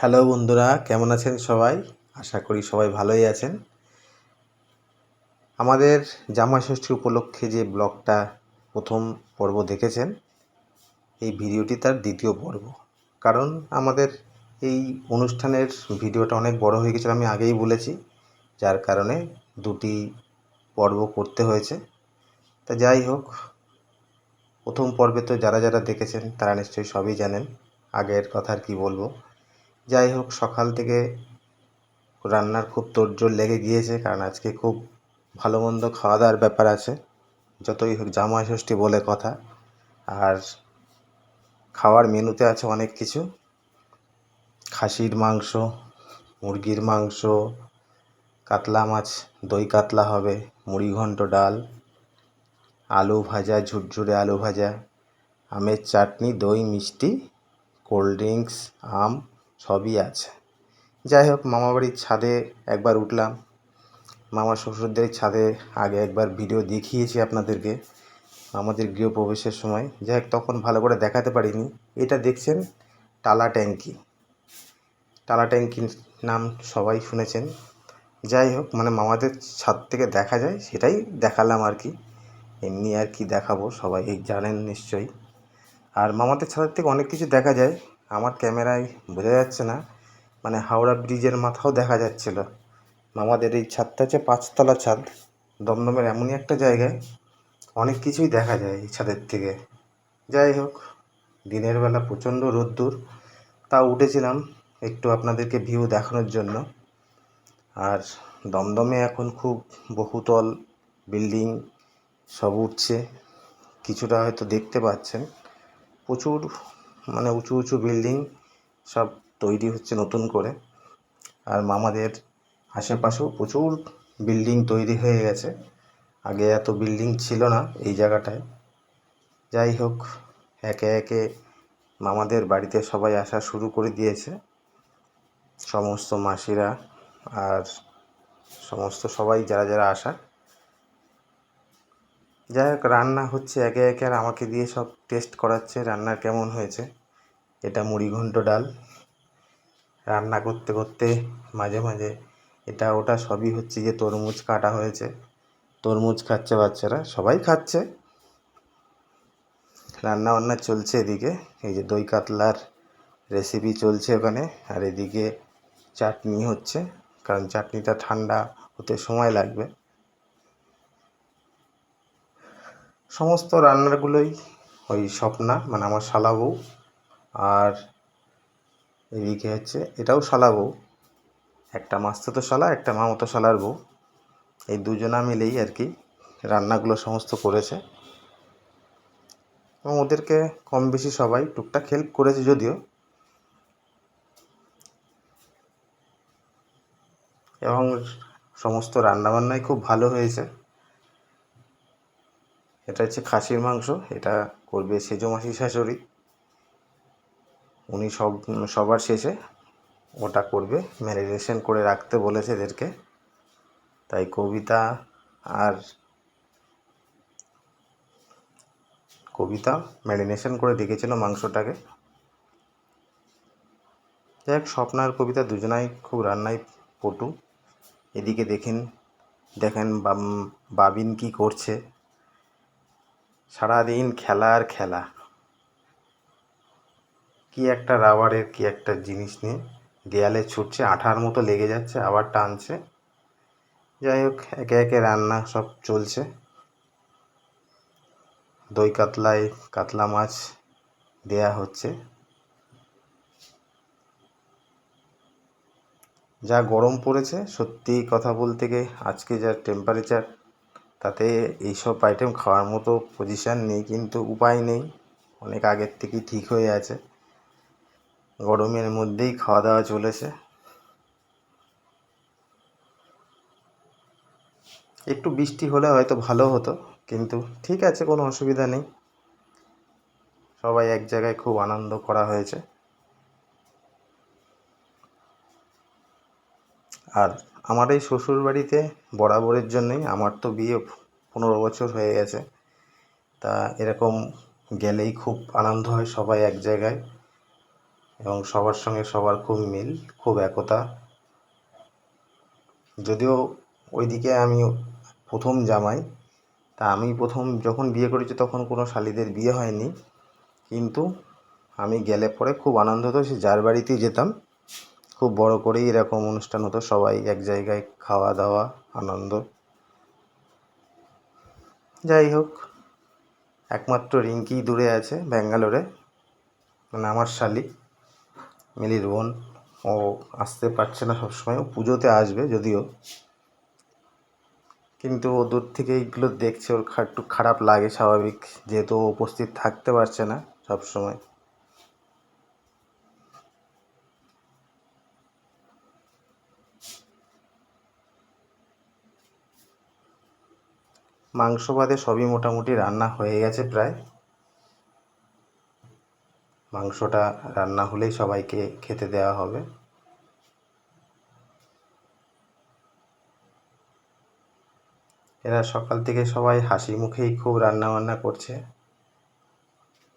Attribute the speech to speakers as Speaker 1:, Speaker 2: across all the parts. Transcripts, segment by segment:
Speaker 1: Hello বন্ধুরা, কেমন আছেন সবাই? আশা করি সবাই ভালোই আছেন। আমাদের জামাই ষষ্ঠী উপলক্ষে যে ব্লগটা প্রথম পর্ব দেখেছেন, এই ভিডিওটি তার দ্বিতীয় পর্ব। কারণ আমাদের এই অনুষ্ঠানের ভিডিওটা অনেক বড় হয়ে গেছিল, আমি আগেই বলেছি, যার কারণে দুটি পর্ব করতে হয়েছে। তা যাই হোক, প্রথম পর্বে তো যারা যারা দেখেছেন, তারা নিশ্চয়ই সবই জানেন, আগের কথা আর কি বলব। যাই হোক, সকাল থেকে রান্নার খুব তোড়জোড় লেগে গিয়েছে, কারণ আজকে খুব ভালো মন্দ খাওয়া দাওয়ার ব্যাপার আছে, যতই হোক জামাই ষষ্ঠী বলে কথা। আর খাওয়ার মেনুতে আছে অনেক কিছু। খাসির মাংস, মুরগির মাংস, কাতলা মাছ, দই কাতলা হবে, মুড়ি ঘন্ট ডাল, আলু ভাজা, ঝুরঝুরে আলু ভাজা, আমের চাটনি, দই, মিষ্টি, কোল্ড ড্রিঙ্কস, আম সবই আছে। যাই হোক, মামাবাড়ির ছাদে একবার উঠলাম। মামা শ্বশুরদের ছাদে আগে একবার ভিডিও দেখিয়েছি আপনাদেরকে, আমাদের গৃহপ্রবেশের সময়। যাই হোক, তখন ভালো করে দেখাতে পারিনি। এটা দেখছেন, টালা ট্যাঙ্কি। টালা ট্যাঙ্কির নাম সবাই শুনেছেন। যাই হোক মানে মামাদের ছাদ থেকে দেখা যায়, সেটাই দেখালাম আর কি। এমনি আর কি দেখাবো, সবাই জানেন নিশ্চয়ই। আর মামাদের ছাদের থেকে অনেক কিছু দেখা যায়। আমার ক্যামেরায় বোঝা যাচ্ছে না। মানে হাওড়া ব্রিজের মাথাও দেখা যাচ্ছিল। আমাদের এই ছাদটা হচ্ছে পাঁচতলা ছাদ। দমদমের এমনই একটা জায়গায় অনেক কিছুই দেখা যায় এই ছাদের থেকে। যাই হোক, দিনের বেলা প্রচণ্ড রোদ্দুর। তাও উঠেছিলাম একটু আপনাদেরকে ভিউ দেখানোর জন্য। আর দমদমে এখন খুব বহুতল বিল্ডিং সব উঠছে। কিছুটা হয়তো দেখতে পাচ্ছেন। প্রচুর মানে উঁচু উঁচু বিল্ডিং সব তৈরি হচ্ছে নতুন করে। আর মামাদের আশেপাশেও প্রচুর বিল্ডিং তৈরি হয়ে গেছে। আগে এত বিল্ডিং ছিল না এই জায়গাটায়। যাই হোক, একে একে মামাদের বাড়িতে সবাই আসা শুরু করে দিয়েছে। সমস্ত মাসিরা আর সমস্ত সবাই যারা যারা আসা যাই হোক, রান্না হচ্ছে একে একে আর আমাকে দিয়ে সব টেস্ট করাচ্ছে রান্না কেমন হয়েছে। এটা মুড়ি ঘন্ট ডাল। রান্না করতে করতে মাঝে মাঝে এটা ওটা সবই হচ্ছে যে তরমুজ কাটা হয়েছে। তরমুজ খাচ্ছে বাচ্চারা, সবাই খাচ্ছে। রান্না বান্না চলছে এদিকে, এই যে দই কাতলার রেসিপি চলছে ওখানে, আর এদিকে চাটনি হচ্ছে, কারণ চাটনিটা ঠান্ডা হতে সময় লাগবে। সমস্ত রান্নাগুলোই ওই স্বপ্না মানে আমার শালা বউ, আর এদিকে হচ্ছে, এটাও শালা বউ। একটা মাস্তুতো শালা, একটা মামতো শালার বউ। এই দুজনা মিলেই আর কি রান্নাগুলো সমস্ত করেছে। এবং ওদেরকে কম বেশি সবাই টুকটাক হেল্প করেছে যদিও। এবং সমস্ত রান্নাবান্নাই খুব ভালো হয়েছে। এটা হচ্ছে খাসির মাংস, এটা করবে সেজো মাসি শাশুড়ি। উনি সব, সবার শেষে ওটা করবে, ম্যারিনেশন করে রাখতে বলেছে এদেরকে। তাই কবিতা আর কবিতা ম্যারিনেশন করে রেখেছিল মাংসটাকে। যাই হোক স্বপ্নার কবিতা দুজনাই খুব রান্নায় পটু। এদিকে দেখেন দেখেন বাবিন কি করছে। সারাদিন খেলা আর খেলা। কি একটা রাবারের, কি একটা জিনিস নিয়ে দেয়ালে ছুটছে, আঠার মতো লেগে যাচ্ছে, আবার টানছে। যাই হোক, একে একে রান্না সব চলছে। দই কাতলায় কাতলা মাছ দেয়া হচ্ছে। যা গরম পড়েছে, সত্যি কথা বলতে গিয়ে আজকে যা টেম্পারেচার তাতে এইসব আইটেম খাওয়ার মতো পজিশান নেই, কিন্তু উপায় নেই। অনেক আগের থেকেই ঠিক হয়ে আছে। গরমের মধ্যেই খাওয়া দাওয়া চলেছে। একটু বৃষ্টি হলে হয়তো ভালো হতো, কিন্তু ঠিক আছে, কোনো অসুবিধা নেই। সবাই এক জায়গায় খুব আনন্দ করা হয়েছে। আর আমার এই শ্বশুর বাড়িতে বরাবরের জন্যই, আমার তো বিয়ে পনেরো বছর হয়ে গেছে। তা এরকম গেলেই খুব আনন্দ হয় সবাই এক জায়গায় এবং সবার সঙ্গে সবার খুব মিল, খুব একতা। যদিও ওইদিকে আমি প্রথম জামাই, তা আমি প্রথম যখন বিয়ে করেছি তখন কোনো শালিদের বিয়ে হয়নি। কিন্তু আমি গেলে পরে খুব আনন্দ হতো, সে যার বাড়িতেই যেতাম খুব বড় করেই এরকম অনুষ্ঠান হতো। সবাই এক জায়গায় খাওয়া দাওয়া, আনন্দ। যাই হোক, একমাত্র রিঙ্কি দূরে আছে, ব্যাঙ্গালোরে। মানে আমার শালি, মিলির বোন। ও আসতে পারছে না সবসময়। ও পুজোতে আসবে যদিও। কিন্তু ও দূর থেকে এইগুলো দেখছে, ওর একটু খারাপ লাগে স্বাভাবিক। যেহেতু ও উপস্থিত থাকতে পারছে না সব মাংস বাদে সবই মোটামুটি রান্না হয়ে গেছে প্রায়। মাংসটা রান্না হলেই সবাইকে খেতে দেওয়া হবে। এরা সকাল থেকে সবাই হাসি মুখেই খুব রান্না বান্না করছে।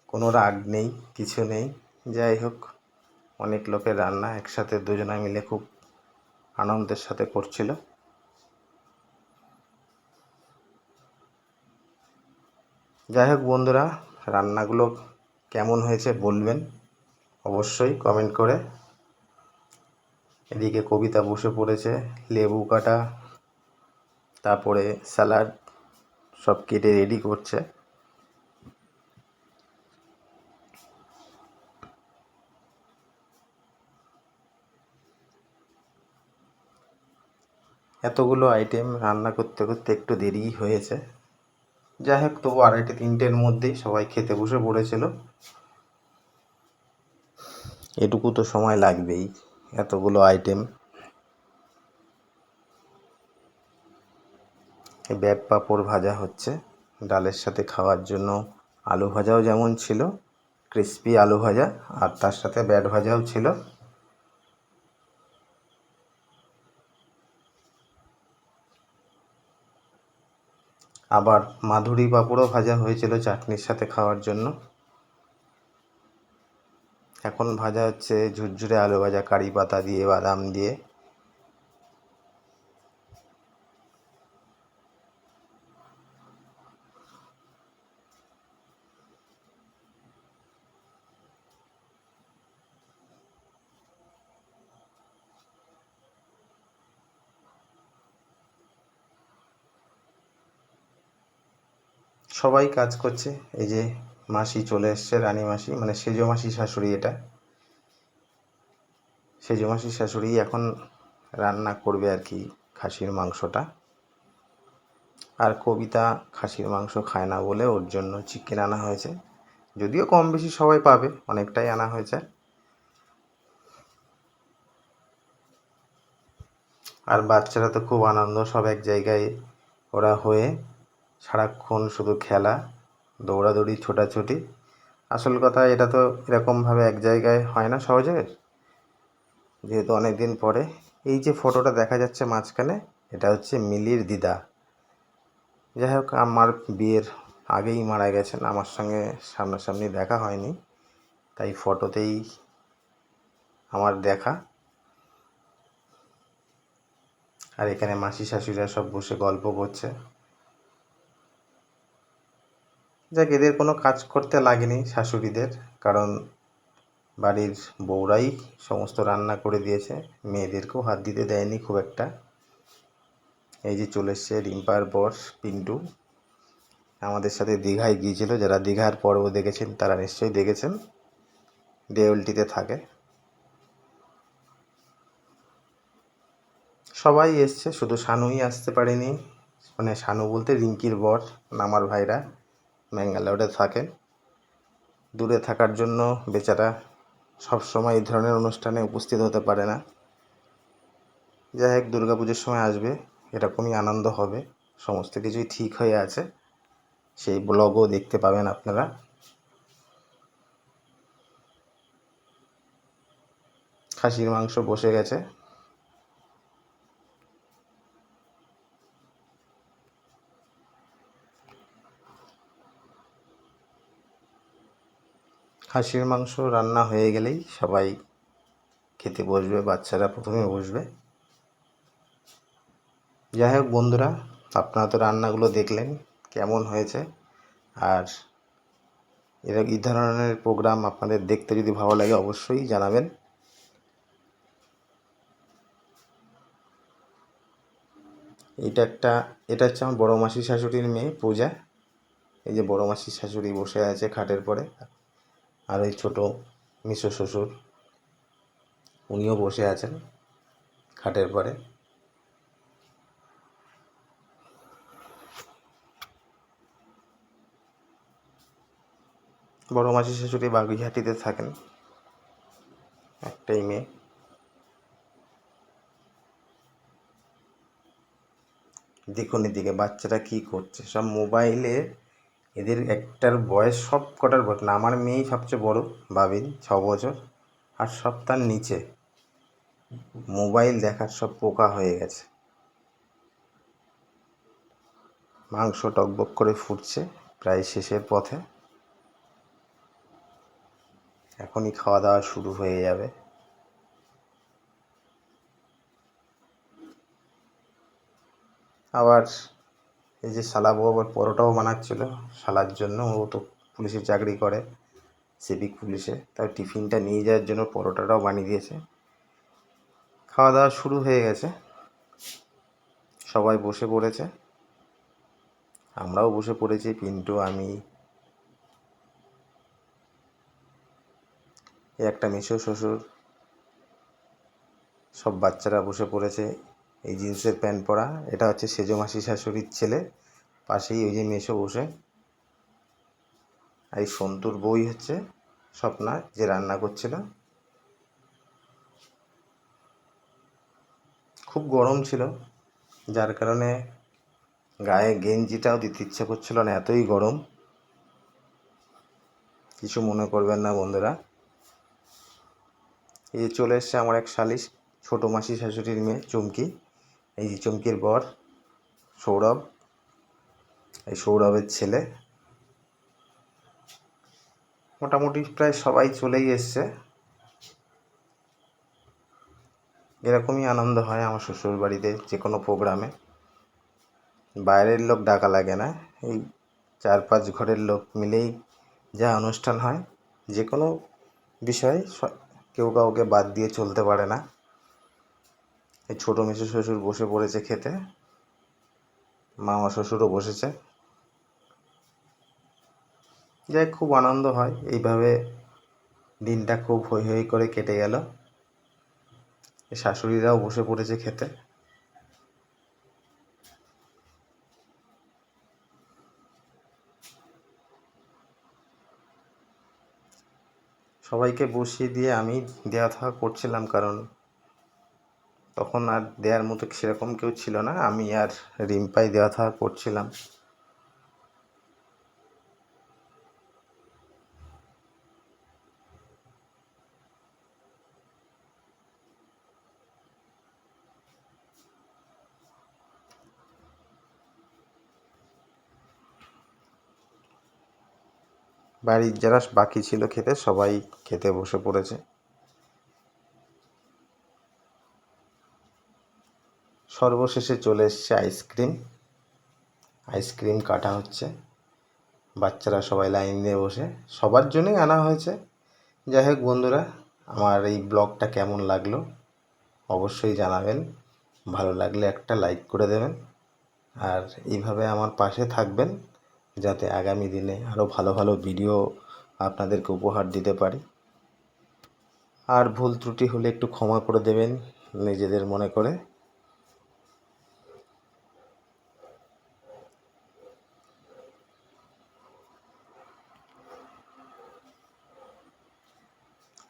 Speaker 1: কোনো রাগ নেই, কিছু নেই। যাই হোক, অনেক লোকের রান্না একসাথে দুজনা মিলে খুব আনন্দের সাথে করছিল। যাই হোক বন্ধুরা, রান্নাগুলো কেমন হয়েছে বলবেন? অবশ্যই কমেন্ট করে। এদিকে কবিতা বসে পড়েছে, লেবু কাটা, তারপরে স্যালাড সব কেটে রেডি করছে। এতগুলো আইটেম রান্না করতে করতে একটু দেরি হয়েছে। যাই হোক তবু আড়াইটে তিনটের মধ্যেই সবাই খেতে বসে পড়েছিল। এটুকু তো সময় লাগবেই, এতগুলো আইটেম ব্যাট পাঁপড় ভাজা হচ্ছে, ডালের সাথে খাওয়ার জন্য আলু ভাজাও যেমন ছিল ক্রিস্পি আলু ভাজা, আর তার সাথে ব্যাট ভাজাও ছিল। আবার মাধুরি পাঁপড়ও ভাজা হয়েছিল চাটনির সাথে খাওয়ার জন্য। এখন ভাজা হচ্ছে ঝুরঝুরে আলু ভাজা, কারি পাতা দিয়ে, বাদাম দিয়ে। সবাই কাজ করছে। এই যে মাসি চলে এসছে, রানী মাসি মানে সেজো মাসি শাশুড়ি এটা। সেজো মাসি শাশুড়ি এখন রান্না করবে আর কি খাসির মাংসটা। আর কবিতা খাসির মাংস খায় না বলে ওর জন্য চিকেন আনা হয়েছে। যদিও কম বেশি সবাই পাবে, অনেকটাই আনা হয়েছে। আর বাচ্চারা তো খুব আনন্দ, সব এক জায়গায় ওরা হয়ে সারাক্ষণ শুধু খেলা, দৌড়াদৌড়ি, ছোটাছুটি। আসল কথা, এটা তো এরকমভাবে এক জায়গায় হয় না সহজে। যেহেতু অনেক দিন পরে, এই যে ফটোটা দেখা যাচ্ছে মাঝখানে, এটা হচ্ছে মিলির দিদা। যাই হোক, আমার বিয়ের আগেই মারা গেছেন, আমার সঙ্গে সামনাসামনি দেখা হয়নি। তাই ফটোতেই আমার দেখা। আর এখানে মাসি শাশুড়িরা সব বসে গল্প করছে। যাক, এদের কোনো কাজ করতে লাগেনি শাশুড়িদের, কারণ বাড়ির বউরাই সমস্ত রান্না করে দিয়েছে। মেয়েদেরকেও হাত দিতে দেয়নি খুব একটা। এই যে চলে এসছে রিম্পার বর পিন্টু। আমাদের সাথে দীঘায় গিয়েছিল। যারা দীঘার পর্ব দেখেছেন, তারা নিশ্চয়ই দেখেছেন। দেউলটিতে থাকে। সবাই এসছে, শুধু শানুই আসতে পারেনি। মানে শানু বলতে রিঙ্কির বর আমার ভাইরা। ব্যাঙ্গালোরে থাকেন। দূরে থাকার জন্য বেচারা সবসময় এই ধরনের অনুষ্ঠানে উপস্থিত হতে পারে না। যাই হোক দুর্গা পুজোর সময় আসবে, এরকমই আনন্দ হবে, সমস্ত কিছুই ঠিক হয়ে আছে। সেই ব্লগও দেখতে পাবেন আপনারা। খাসির মাংস বসে গেছে। খাসির মাংস রান্না হয়ে গেলেই সবাই খেতে বসবে, বাচ্চারা প্রথমে বসবে। যাই হোক বন্ধুরা, আপনারা তো রান্নাগুলো দেখলেন কেমন হয়েছে। আর এরকম এই ধরনের প্রোগ্রাম আপনাদের দেখতে যদি ভালো লাগে অবশ্যই জানাবেন। এটা একটা, এটা হচ্ছে আমার বড় মাসির শাশুড়ির মেয়ে পূজা। এই যে বড় মাসির শাশুড়ি বসে আছে খাটের পরে। আর ওই ছোটো মিশো শ্বশুর, উনিও বসে আছেন খাটের পরে। বড় মাসি শাশুড়ি বাগুইহাটিতে থাকেন, একটাই মেয়ে। দেখুন এদিকে বাচ্চারা কি করছে। সব মোবাইলে এদের একটার বয়স সব কটার বয়স। না, আমার মেয়েই সবচেয়ে বড়, বাবিন, ছ বছর। আর সব তার নিচে। মোবাইল দেখার সব পোকা হয়ে গেছে। মাংস টকবক করে ফুটছে প্রায় শেষের পথে। এখনই খাওয়া দাওয়া শুরু হয়ে যাবে। আবার এই যে শালা বউ আবার পরোটাও বানাচ্ছিল, শালার জন্য। ও তো পুলিশে চাকরি করে, সিভিক পুলিশে। তাই টিফিনটা নিয়ে যাওয়ার জন্য পরোটাটাও বানিয়ে দিয়েছে। খাওয়া দাওয়া শুরু হয়ে গেছে। সবাই বসে পড়েছে। আমরাও বসে পড়েছি, পিন্টু, আমি। একটা মেসো শ্বশুর সব বাচ্চারা বসে পড়েছে। এই জিন্সের প্যান্ট পরা। এটা হচ্ছে সেজো মাসি শাশুড়ির ছেলে। পাশেই ওই যে মেসো বসে। আর এই সন্তুর বই হচ্ছে স্বপ্না, যে রান্না করছিল। খুব গরম ছিল, যার কারণে গায়ে গেঞ্জিটাও দিতে ইচ্ছে করছিল না, এতই গরম। কিছু মনে করবেন না বন্ধুরা। এই চলে এসছে আমার এক শালিশ ছোটো মাসি শাশুড়ির মেয়ে, চুমকি। এই যে চুমকির বর সৌরভ, এই সৌরভের ছেলে। মোটামুটি প্রায় সবাই চলেই এসছে। এরকমই আনন্দ হয় আমার শ্বশুর বাড়িতে যে কোনো প্রোগ্রামে। বাইরের লোক ডাকা লাগে না, এই চার পাঁচ ঘরের লোক মিলেই যা অনুষ্ঠান হয়। যে কোনো বিষয়ে কেউ কাউকে বাদ দিয়ে চলতে পারে না। এই ছোটো মেসো শ্বশুর বসে পড়েছে খেতে। মামা শ্বশুরও বসেছে। যাই খুব আনন্দ হয়। এইভাবে দিনটা খুব হই হই করে কেটে গেল। শাশুড়িরাও বসে পড়েছে খেতে। সবাইকে বসিয়ে দিয়ে আমি দেওয়া থাকা করছিলাম কারণ তখন আর দেওয়ার মতো সেরকম কেউ ছিল না। আমি আর রিম্পাই দেওয়া থাকা করছিলাম। বাড়ির যারা বাকি ছিল খেতে, সবাই খেতে বসে পড়েছে। সর্বশেষে চলে এসছে আইসক্রিম। আইসক্রিম কাটা হচ্ছে। বাচ্চারা সবাই লাইন দিয়ে বসে। সবার জন্যই আনা হয়েছে। যাই হোক বন্ধুরা, আমার এই ব্লগটা কেমন লাগল অবশ্যই জানাবেন। ভালো লাগলে একটা লাইক করে দেবেন। আর এইভাবে আমার পাশে থাকবেন যাতে আগামী দিনে আরও ভালো ভালো ভিডিও আপনাদেরকে উপহার দিতে পারি। আর ভুল ত্রুটি হলে একটু ক্ষমা করে দেবেন নিজেদের মনে করে।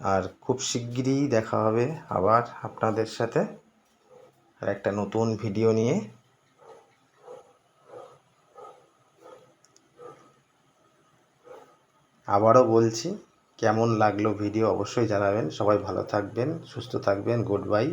Speaker 1: আর খুব শিগগিরই দেখা হবে আবার আপনাদের সাথে। আর একটা নতুন ভিডিও নিয়ে। আবারও বলছি, কেমন লাগল ভিডিও অবশ্যই জানাবেন। সবাই ভালো থাকবেন, সুস্থ থাকবেন, গুড বাই।